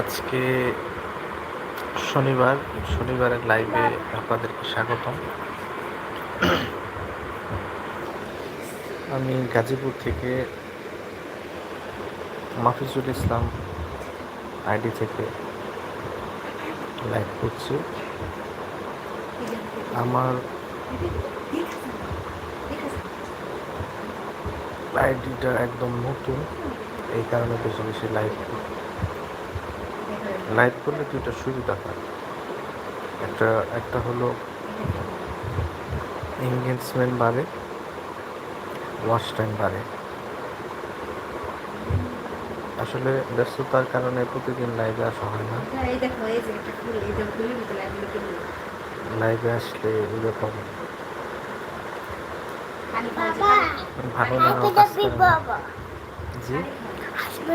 আজকে শনিবার, শনিবারের লাইভে আপনাদেরকে স্বাগতম। আমি গাজীপুর থেকে মাফিজুল ইসলাম আইডি থেকে লাইভ করছি। আমার আইডিটা একদম নতুন, এই কারণে বেশি বেশি লাইভ লাইভ করলে দুইটা সুবিধা হয়। একটা একটা হলো এঙ্গেজমেন্ট বাড়ে ওয়াচ টাইম বাড়ে। আসলে ব্যস্ততার কারণে প্রতিদিন লাইভে আসা হয় না। এই দেখো এই যে একটা ফুল এই যে ফুলের ভিতরে এগুলো কি ফুল? লাইভে আসলে এরকম ভালো লাগা না। জি? হাসবে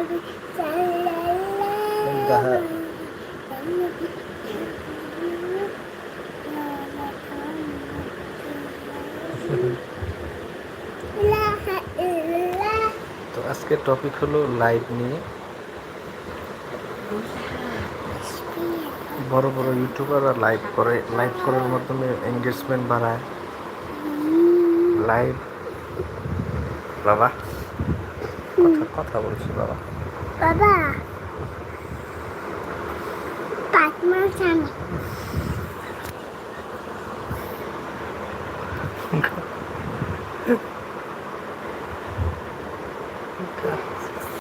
তো আজকে টপিক হলো লাইভ নিয়ে। বড় বড় ইউটিউবাররা লাইভ করে লাইভ করার মাধ্যমে এঙ্গেজমেন্ট বাড়ায়। লাইভ বাবা কথা বলছি বাবা। 爸爸，把门上了。你看。